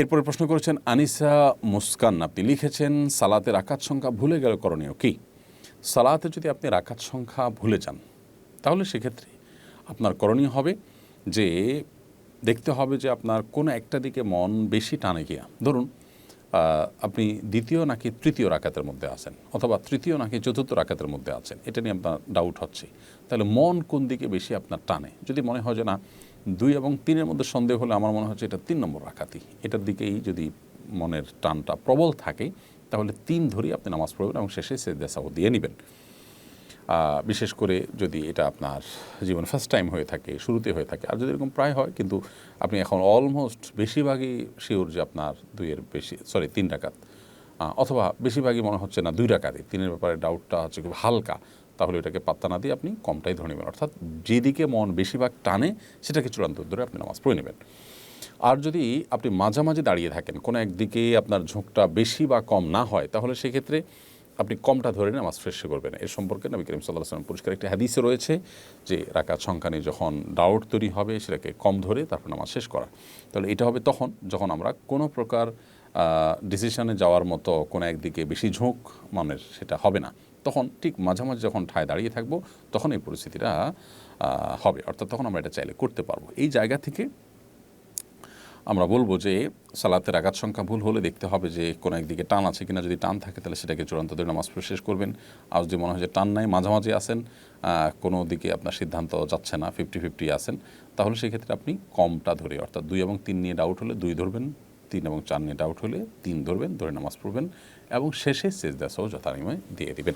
এরপরে প্রশ্ন করেছেন, আনিসা মুস্কান, আপনি লিখেছেন সালাতে রাকাত সংখ্যা ভুলে গেল করণীয় কি? সালাতে যদি আপনি রাকাত সংখ্যা ভুলে যান, তাহলে সেক্ষেত্রে আপনার করণীয় হবে যে, দেখতে হবে যে আপনার কোনো একটা দিকে মন বেশি টানে গিয়া ধরুন আপনি দ্বিতীয় নাকি তৃতীয় রাকাতের মধ্যে আছেন, অথবা তৃতীয় নাকি চতুর্থ রাকাতের মধ্যে আছেন, এটা নিয়ে আপনার ডাউট হচ্ছে। তাহলে মন কোন দিকে বেশি আপনার টানে? যদি মনে হয় যে না দুই এবং তিনের মধ্যে সন্দেহ হলে আমার মনে হচ্ছে এটা তিন নম্বর রাকাতই এটার দিকেই যদি মনের টানটা প্রবল থাকে, তাহলে তিন ধরেই আপনি নামাজ পড়বেন এবং শেষে সে দেশাও দিয়ে নেবেন। বিশেষ করে যদি এটা আপনার জীবন ফার্স্ট টাইম হয়ে থাকে, শুরুতে হয়ে থাকে, আর যদি এরকম প্রায় হয়, কিন্তু আপনি এখন অলমোস্ট বেশিরভাগই শিওর যে আপনার দুইয়ের বেশি সরি তিন ডাকাত অথবা বেশিরভাগই মনে হচ্ছে না দুই ডাকাতই তিনের ব্যাপারে ডাউটটা হচ্ছে খুব হালকা। তাহলে এটাকে পাত্তা না দিয়ে আপনি কমটাই ধরে নেবেন। অর্থাৎ যেদিকে মন বেশিরভাগ টানে, সেটাকে চূড়ান্ত ধরে আপনি নামাজ পড়ে নেবেন। আর যদি আপনি মাঝামাঝি দাঁড়িয়ে থাকেন, কোনো একদিকে আপনার ঝোঁকটা বেশি বা কম না হয়, তাহলে সেক্ষেত্রে আপনি কমটা ধরে নামাজ শেষ করবেন। এর সম্পর্কে নবী করিম সাল্লাহ সাল্লাম পরিষ্কার একটি হাদিসে রয়েছে যে সংখ্যা নিয়ে যখন ডাউট তৈরি হবে, সেটাকে কম ধরে তারপর নামাজ শেষ করা। তাহলে এটা হবে তখন যখন আমরা কোনো প্রকার ডিসিশনে যাওয়ার মতো কোনো একদিকে বেশি ঝোঁক মনের সেটা হবে না। তখন ঠিক মাঝামাঝি যখন ঠায় দাঁড়িয়ে থাকব, তখন এই পরিস্থিতিটা হবে। অর্থাৎ তখন আমরা এটা চাইলে করতে পারব। এই জায়গা থেকে আমরা বলব যে, সালাতের আঘাত সংখ্যা ভুল হলে দেখতে হবে যে, কোনো একদিকে টান আছে কিনা। যদি টান থাকে, তাহলে সেটাকে চূড়ান্ত ধরে নামাজ পড়ে শেষ করবেন। আর যদি মনে হয় যে টান নাই মাঝামাঝি আসেন কোনো দিকে আপনার সিদ্ধান্ত যাচ্ছে না ফিফটি ফিফটি আসেন তাহলে সেক্ষেত্রে আপনি কমটা ধরে, অর্থাৎ দুই এবং তিন নিয়ে ডাউট হলে দুই ধরবেন, তিন এবং চার নিয়ে ডাউট হলে তিন ধরবেন, ধরে নামাজ পড়বেন এবং শেষে সেজদা সহ যথানিময় দিয়ে দিবেন।